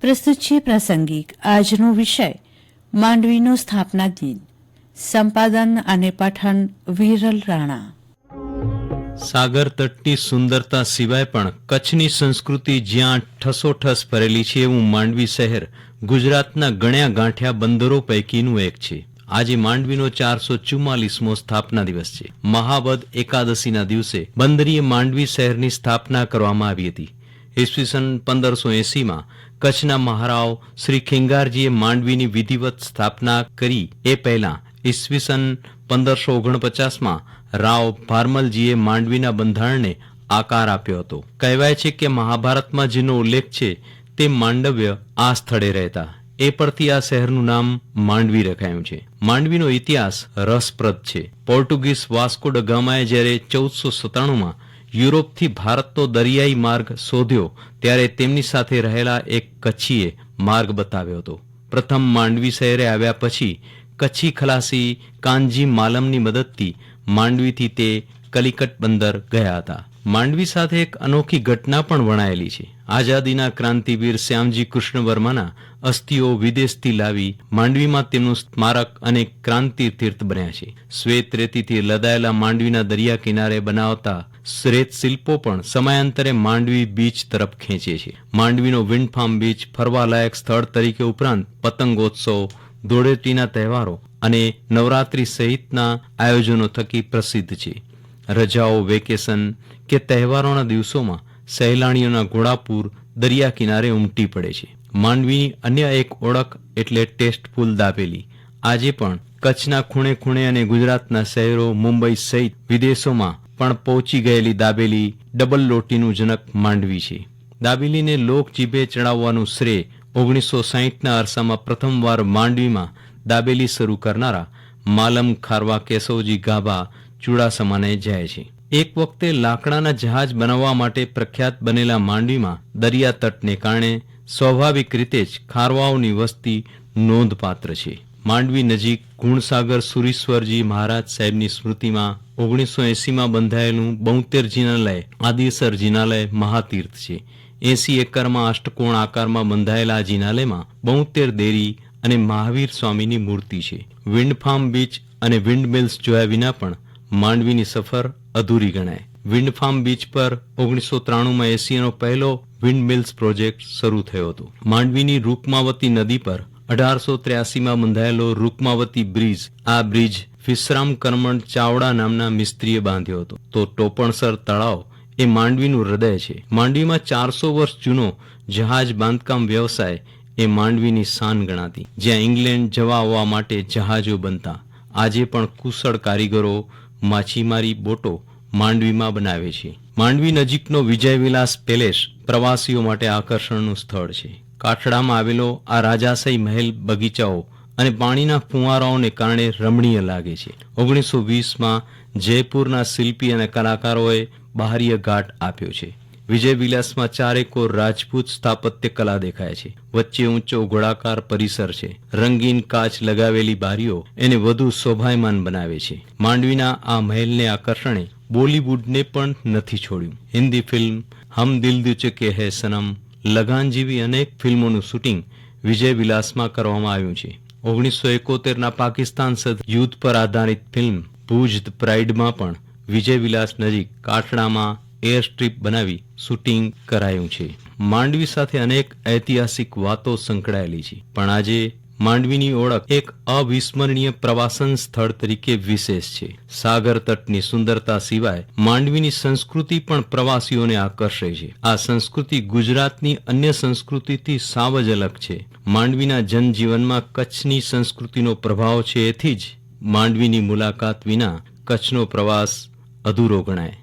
પ્રસ્તુત છે પ્રાસંગિક આજનો વિષય, માંડવીનો સ્થાપના દિન, સંપાદન અને પઠન વિરલ રાણા. સાગર તટની સુંદરતા સિવાય પણ કચ્છની સંસ્કૃતિ જ્યાં ઠસોઠસ ભરેલી છે એવું માંડવી શહેર ગુજરાતના ગણ્યા ગાંઠ્યા બંદરો પૈકીનું એક છે. આજે માંડવીનો ચારસો ચુમ્માલીસમો સ્થાપના દિવસ છે. મહાવદ એકાદશીના દિવસે બંદરીએ માંડવી શહેરની સ્થાપના કરવામાં આવી હતી. ઈસવીસન પંદરસો એસીમાં કચ્છના મહારાવ શ્રી ખિંગારજીએ માંડવીની વિધિવત સ્થાપના કરી. એ પહેલા ઈસવીસન પંદરસો ઓગણપચાસમાં રાવ ભારમલજીએ માંડવીના બંધારણને આકાર આપ્યો હતો. કહેવાય છે કે મહાભારતમાં જેનો ઉલ્લેખ છે તે માંડવ્ય આ સ્થળે રહેતા. એ પરથી આ શહેરનું નામ માંડવી રખાયું છે. માંડવીનો ઇતિહાસ રસપ્રદ છે. પોર્ટુગીઝ વાસ્કો ડ ગામાએ જ્યારે ચૌદસો સત્તાણુંમાં યુરોપથી ભારતનો દરિયાઈ માર્ગ શોધ્યો, ત્યારે તેમની સાથે રહેલા એક કચ્છીએ માર્ગ બતાવ્યો હતો. પ્રથમ માંડવી શહેરે આવ્યા પછી કચ્છી ખલાસી કાનજી માલમની મદદથી માંડવીથી તે કલિકટ બંદર ગયા હતા. માંડવી સાથે એક અનોખી ઘટના પણ વણાયેલી છે. આઝાદીના ક્રાંતિવીર શ્યામજી કૃષ્ણ વર્માના અસ્થિઓ વિદેશથી લાવી માંડવીમાં તેમનું સ્મારક અને ક્રાંતિ તીર્થ બન્યા છે. શ્વેત રેતીથી લદાયેલા માંડવીના દરિયા કિનારે બનાવતા શ્રેત શિલ્પો પણ સમયાંતરે માંડવી બીચ તરફ ખેંચે છે. માંડવીનો વિન્ડ બીચ ફરવાલાયક સ્થળ તરીકે ઉપરાંત પતંગોત્સવ, ધૂળેટીના તહેવારો અને નવરાત્રી સહિતના આયોજનો થકી પ્રસિદ્ધ છે. રજાઓ, વેકેશન કે તહેવારોના દિવસોમાં સહેલાણીઓના ઘોડાપુર દરિયા કિનારે ઉમટી પડે છે. માંડવીની અન્ય એક ઓળખ એટલે ટેસ્ટ પુલ દાબેલી. આજે પણ કચ્છના ખૂણે ખૂણે અને ગુજરાતના શહેરો મુંબઈ સહિત વિદેશોમાં પણ પહોંચી ગયેલી દાબેલી ડબલ લોટીનું જનક માંડવી છે. દાબેલીને લોક જીભે ચડાવવાનું શ્રેય ઓગણીસો સાહીઠના અરસામાં પ્રથમવાર માંડવીમાં દાબેલી શરૂ કરનારા માલમ ખારવા કેશવજી ગાભા ચુડાસમાને જાય છે. એક વખતે લાકડાના જહાજ બનાવવા માટે પ્રખ્યાત બનેલા માંડવીમાં દરિયા તટને કારણે સ્વાભાવિક રીતે જ ખારવાઓની વસ્તી નોંધપાત્ર છે. માંડવી નજીક ગુણસાગર સુરીશ્વરજી મહારાજ સાહેબની સ્મૃતિમાં ઓગણીસો એસીમાં બંધાયેલું બોતેર જિનાલય આદિસર જિનાલય મહાતીર્થ છે. એસી એકરમાં અષ્ટકોણ આકારમાં બંધાયેલા આ જિનાલયમાં બોતેર દેરી અને મહાવીર સ્વામીની મૂર્તિ છે. વિન્ડફાર્મ બીચ અને વિન્ડ મિલ્સ જોયા વિના પણ માંડવીની સફર અધૂરી ગણાય. વિન્ડફાર્મ બીચ પર ઓગણીસો ત્રાણુંમાં એશિયાનો પહેલો વિન્ડ મિલ્સ પ્રોજેક્ટ શરૂ થયો હતો. માંડવીની રૂકમાવતી નદી પર અઢારસો ત્ર્યાસીમાં બંધાયેલો રૂકમાવતી બ્રિજ, આ બ્રિજ વિશ્રામ કરમણ ચાવડા નામના મિસ્ત્રીએ બાંધ્યો હતો. તો ટોપણસર તળાવ એ માંડવીનું હૃદય છે. માંડવીમાં ચારસો વર્ષ જૂનો જહાજ બાંધકામ વ્યવસાય એ માંડવીની શાન ગણાતી. જ્યાં ઇંગ્લેન્ડ જવા આવવા માટે જહાજો બનતા. આજે પણ કુશળ કારીગરો માછીમારી બોટો માંડવીમાં બનાવે છે. માંડવી નજીકનો વિજય વિલાસ પેલેસ પ્રવાસીઓ માટે આકર્ષણનું સ્થળ છે. કાઠડામાં આવેલો આ રાજાશાહી મહેલ બગીચાઓ અને પાણીના ફુવારાઓને કારણે રમણીય લાગે છે. ઓગણીસો વીસમાં જયપુરના શિલ્પી અને કલાકારોએ બહારીય ઘાટ આપ્યો છે. વિજય વિલાસમાં ચારેકોર રાજપૂત સ્થાપત્ય કલા દેખાય છે. વચ્ચે ઊંચો ગોળાકાર પરિસર છે. રંગીન કાચ લગાવેલી બારીઓ એને વધુ શોભાયમાન બનાવે છે. માંડવીના આ મહેલને આકર્ષણે બોલીવુડને પણ નથી છોડ્યું. હિન્દી ફિલ્મ હમ દિલ દુચકે હૈ સનમ લગાન જેવી અનેક ફિલ્મોનું શૂટિંગ વિજય વિલાસમાં કરવામાં આવ્યું છે. ઓગણીસો એકોતેરના પાકિસ્તાન સદ યુદ્ધ પર આધારિત ફિલ્મ ભુજ પ્રાઇડમાં પણ વિજય વિલાસ નજીક કાટડામાં એર સ્ટ્રીપ બનાવી શૂટિંગ કરાયું છે. માંડવી સાથે અનેક ઐતિહાસિક વાતો સંકળાયેલી છે. પણ આજે માંડવીની ઓળખ એક અવિસ્મરણીય પ્રવાસન સ્થળ તરીકે વિશેષ છે. સાગર તટની સુંદરતા સિવાય માંડવીની સંસ્કૃતિ પણ પ્રવાસીઓને આકર્ષે છે. આ સંસ્કૃતિ ગુજરાતની અન્ય સંસ્કૃતિથી સાવ જ અલગ છે. માંડવીના જનજીવનમાં કચ્છની સંસ્કૃતિનો પ્રભાવ છે એથી જ માંડવીની મુલાકાત વિના કચ્છનો પ્રવાસ અધૂરો ગણાય.